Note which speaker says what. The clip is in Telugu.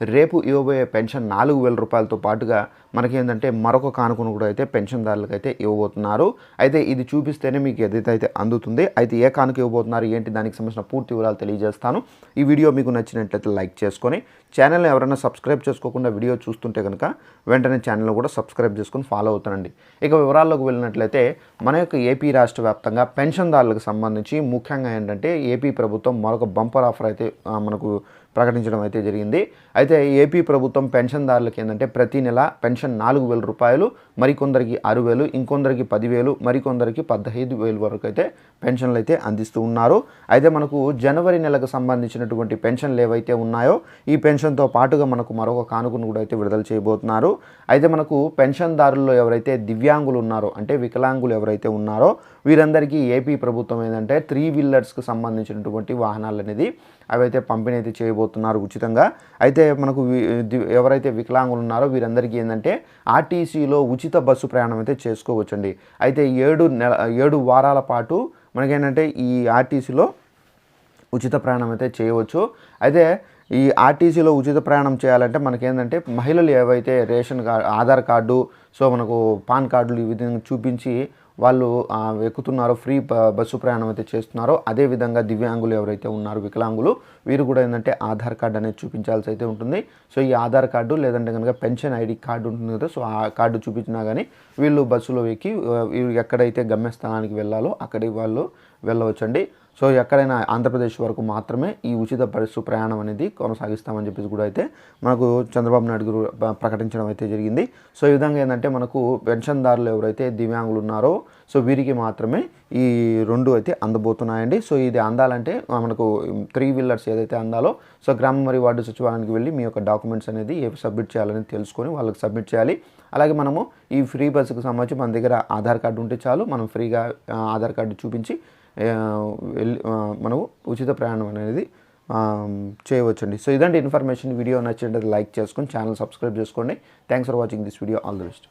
Speaker 1: రేపు ఇవ్వబోయే పెన్షన్ నాలుగు వేల రూపాయలతో పాటుగా మనకి ఏంటంటే మరొక కానుకను కూడా అయితే పెన్షన్దారులకు అయితే ఇవ్వబోతున్నారు. అయితే ఇది చూపిస్తేనే మీకు ఏదైతే అయితే అందుతుంది అయితే ఏ కానుక ఇవ్వబోతున్నారు ఏంటి దానికి సంబంధించిన పూర్తి వివరాలు తెలియజేస్తాను. ఈ వీడియో మీకు నచ్చినట్లయితే లైక్ చేసుకొని ఛానల్ ఎవరైనా సబ్స్క్రైబ్ చేసుకోకుండా వీడియో చూస్తుంటే కనుక వెంటనే ఛానల్ కూడా సబ్స్క్రైబ్ చేసుకొని ఫాలో అవుతానండి. ఇక వివరాల్లోకి వెళ్ళినట్లయితే మన యొక్క ఏపీ రాష్ట్ర వ్యాప్తంగా పెన్షన్దారులకు సంబంధించి ముఖ్యంగా ఏంటంటే ఏపీ ప్రభుత్వం మరొక బంపర్ ఆఫర్ అయితే మనకు ప్రకటించడం అయితే జరిగింది. అయితే ఏపీ ప్రభుత్వం పెన్షన్దారులకు ఏంటంటే ప్రతి నెల పెన్షన్ నాలుగు వేల రూపాయలు మరికొందరికి ఆరు వేలు ఇంకొందరికి పదివేలు మరికొందరికి పదహైదు వేలు వరకు అయితే పెన్షన్లు అయితే అందిస్తూ ఉన్నారు. అయితే మనకు జనవరి నెలకు సంబంధించినటువంటి పెన్షన్లు ఏవైతే ఉన్నాయో ఈ పెన్షన్తో పాటుగా మనకు మరొక కానుకను కూడా అయితే విడుదల చేయబోతున్నారు. అయితే మనకు పెన్షన్దారుల్లో ఎవరైతే దివ్యాంగులు ఉన్నారో అంటే వికలాంగులు ఎవరైతే ఉన్నారో వీరందరికీ ఏపీ ప్రభుత్వం ఏంటంటే త్రీ వీలర్స్కి సంబంధించినటువంటి వాహనాలు అనేది అవైతే పంపిణీ అయితే చేయబోతున్నారు ఉచితంగా. అయితే మనకు ఎవరైతే వికలాంగులు ఉన్నారో వీరందరికీ ఏంటంటే ఆర్టీసీలో ఉచిత బస్సు ప్రయాణం అయితే చేసుకోవచ్చండి. అయితే ఏడు నెల ఏడు వారాల పాటు మనకేంటంటే ఈ ఆర్టీసీలో ఉచిత ప్రయాణం అయితే చేయవచ్చు. అయితే ఈ ఆర్టీసీలో ఉచిత ప్రయాణం చేయాలంటే మనకేంటంటే మహిళలు ఏవైతే ration card Aadhaar card so మనకు పాన్ కార్డులు ఈ విధంగా చూపించి వాళ్ళు ఎక్కుతున్నారో ఫ్రీ బస్సు ప్రయాణం అయితే చేస్తున్నారో అదేవిధంగా దివ్యాంగులు ఎవరైతే ఉన్నారో వికలాంగులు వీరు కూడా ఏంటంటే ఆధార్ కార్డు అనేది చూపించాల్సి అయితే ఉంటుంది. సో ఈ ఆధార్ కార్డు లేదంటే కనుక పెన్షన్ ఐడి కార్డు ఉంటుంది కదా సో ఆ కార్డు చూపించినా కానీ వీళ్ళు బస్సులో ఎక్కి ఎక్కడైతే గమ్యస్థానానికి వెళ్ళాలో అక్కడికి వాళ్ళు వెళ్ళవచ్చండి. సో ఎక్కడైనా ఆంధ్రప్రదేశ్ వరకు మాత్రమే ఈ ఉచిత బస్సు ప్రయాణం అనేది కొనసాగిస్తామని చెప్పేసి కూడా అయితే మనకు చంద్రబాబు నాయుడు గారు ప్రకటించడం అయితే జరిగింది. సో ఈ విధంగా ఏంటంటే మనకు పెన్షన్దారులు ఎవరైతే దివ్యాంగులు ఉన్నారో సో వీరికి మాత్రమే ఈ రెండు అయితే అందబోతున్నాయండి. సో ఇది అందాలంటే మనకు త్రీ వీలర్స్ ఏదైతే అందాలో సో గ్రామ మరియు వార్డు సచివాలయానికి వెళ్ళి మీ యొక్క డాక్యుమెంట్స్ అనేది ఏ సబ్మిట్ చేయాలని తెలుసుకొని వాళ్ళకి సబ్మిట్ చేయాలి. అలాగే మనము ఈ ఫ్రీ బస్సుకు సంబంధించి మన దగ్గర ఆధార్ కార్డు ఉంటే చాలు మనం ఫ్రీగా ఆధార్ కార్డు చూపించి మనము ఉచిత ప్రయాణం అనేది చేయవచ్చండి. సో ఇదంటే ఇన్ఫర్మేషన్. వీడియో నచ్చినట్టు లైక్ చేసుకొని ఛానల్ సబ్స్క్రైబ్ చేసుకోండి. Thanks for watching this video all the best